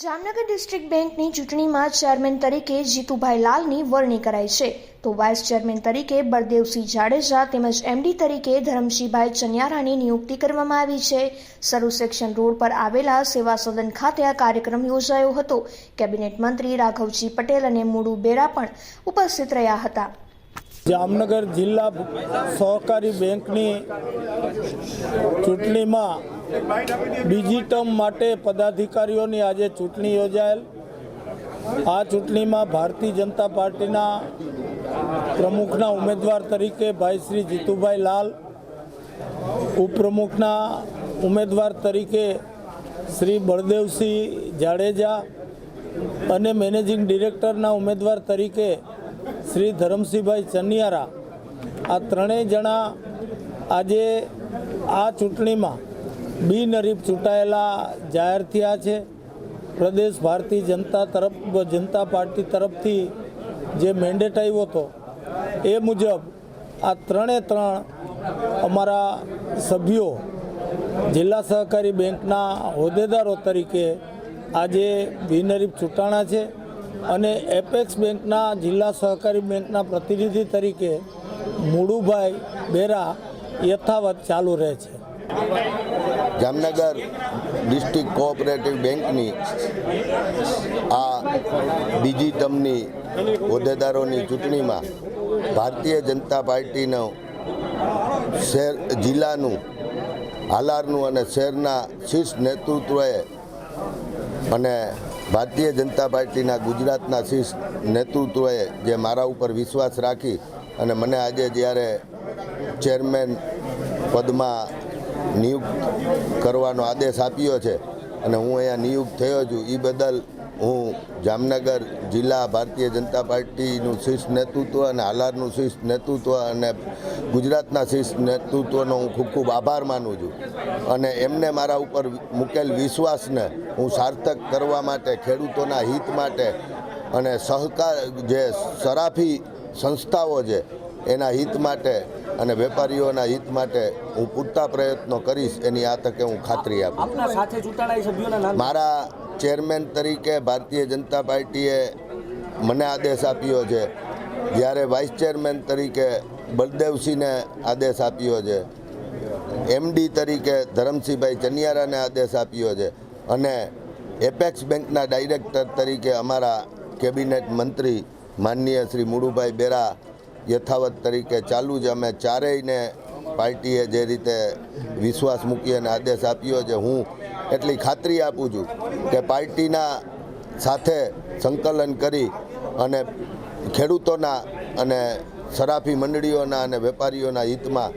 Jamnagar district બેંકની ચૂંટણીમાં chairman તરીકે જીતુભાઈ લાલની વરણી કરાઈ છે. તો વાઇસ ચેરમેન તરીકે બળદેવસિંહ જાડેજા તેમજ એમડી તરીકે ધરમસિંહભાઈ ચનિયારાની નિયુક્તિ કરવામાં આવી છે. સરુ સેક્શન રોડ પર આવેલા સેવા સદન ખાતે આ કાર્યક્રમ યોજાયો હતો. કેબિનેટ મંત્રી રાઘવજી પટેલ અને મુડુ બેરા પણ ઉપસ્થિત રહ્યા હતા. જામનગર જિલ્લા સહકારી બેંકની ચૂંટણીમાં બીજી ટર્મ માટે પદાધિકારીઓની આજે ચૂંટણી યોજાયેલ. આ ચૂંટણીમાં ભારતીય જનતા પાર્ટીના પ્રમુખના ઉમેદવાર તરીકે ભાઈ શ્રી જીતુભાઈ લાલ, ઉપપ્રમુખના ઉમેદવાર તરીકે શ્રી બળદેવસિંહ જાડેજા અને મેનેજિંગ ડિરેક્ટરના ઉમેદવાર તરીકે શ્રી ધરમસિંહભાઈ ચનિયારા આ ત્રણેય જણા આજે આ ચૂંટણીમાં બિનહરીફ ચૂંટાયેલા જાહેર થયા છે. પ્રદેશ ભારતીય જનતા તરફ, જનતા પાર્ટી તરફથી જે મેન્ડેટ આવ્યો હતો, એ મુજબ આ ત્રણે ત્રણ અમારા સભ્યો જિલ્લા સહકારી બેંકના હોદ્દેદારો તરીકે આજે બિનહરીફ ચૂંટાણા છે. અને એપેક્સ બેંકના જિલ્લા સહકારી બેંકના પ્રતિનિધિ તરીકે મુડુભાઈ બેરા યથાવત ચાલુ રહે છે. જામનગર ડિસ્ટ્રિક્ટ કોઓપરેટિવ બેંકની આ બીજી ટર્મની હોદ્દેદારોની ચૂંટણીમાં ભારતીય જનતા પાર્ટીનો શહેર જિલ્લાનું, હાલારનું અને શહેરના શીર્ષ નેતૃત્વએ અને ભારતીય જનતા પાર્ટીના ગુજરાતના શીર્ષ નેતૃત્વએ જે મારા ઉપર વિશ્વાસ રાખી અને મને આજે જ્યારે ચેરમેન પદમાં નિયુક્ત કરવાનો આદેશ આપ્યો છે અને હું અહીંયા નિયુક્ત થયો છું એ બદલ હું જામનગર જિલ્લા ભારતીય જનતા પાર્ટીનું શીર્ષ નેતૃત્વ અને હાલારનું શીર્ષ નેતૃત્વ અને ગુજરાતના શીર્ષ નેતૃત્વનો હું ખૂબ ખૂબ આભાર માનું છું. અને એમને મારા ઉપર મૂકેલ વિશ્વાસને હું સાર્થક કરવા માટે ખેડૂતોના હિત માટે અને સહકાર જે સરાફી સંસ્થાઓ છે એના હિત માટે અને વેપારીઓના હિત માટે હું પૂરતા પ્રયત્નો કરીશ એની આ તકે હું ખાતરી આપું. મારા ચેરમેન તરીકે ભારતીય જનતા પાર્ટીએ મને આદેશ આપ્યો છે. જ્યારે વાઇસ ચેરમેન તરીકે બળદેવસિંહને આદેશ આપ્યો છે. એમડી તરીકે ધરમસિંહભાઈ ચનિયારાને આદેશ આપ્યો છે. અને એપેક્સ બેંકના ડાયરેક્ટર તરીકે અમારા કેબિનેટ મંત્રી માનનીય શ્રી મુડુભાઈ બેરા યથાવત તરીકે ચાલુ જ અમે ચારેયને પાર્ટીએ જે રીતે વિશ્વાસ મૂકી અને આદેશ આપ્યો છે, હું એટલી ખાતરી આપું છું કે પાર્ટીના સાથે સંકલન કરી અને ખેડૂતોના અને સરાફી મંડળીઓના અને વેપારીઓના હિતમાં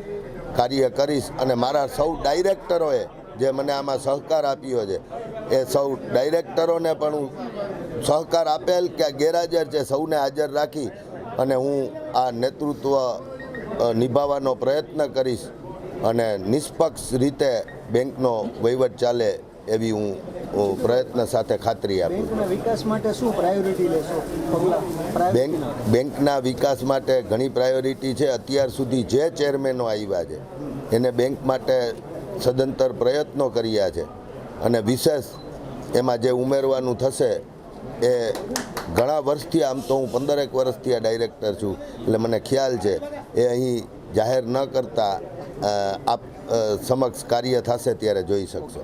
કાર્ય કરીશ અને મારા સૌ ડાયરેક્ટરોએ જે મને આમાં સહકાર આપ્યો છે, એ સૌ ડાયરેક્ટરોને પણ હું સહકાર આપેલ કે ગેરહાજર છે, સૌને હાજર રાખી અને હું આ નેતૃત્વ નિભાવવાનો પ્રયત્ન કરીશ. અને નિષ્પક્ષ રીતે બેંકનો વહીવટ ચાલે એવી હું પ્રયત્ન સાથે ખાતરી આપું વિકાસ માટે શું પ્રાયોરિટી લેશો? બેંક બેંકના વિકાસ માટે ઘણી પ્રાયોરિટી છે. અત્યાર સુધી જે ચેરમેનો આવ્યા છે એને બેંક માટે સદંતર પ્રયત્નો કર્યા છે. અને વિશેષ એમાં જે ઉમેરવાનું થશે એ ઘણા વર્ષથી આમ તો હું પંદરેક વર્ષથી આ ડાયરેક્ટર છું. એટલે મને ખ્યાલ છે એ અહીં જાહેર ન કરતા આપ સમક્ષ કાર્ય થશે ત્યારે જોઈ શકશો.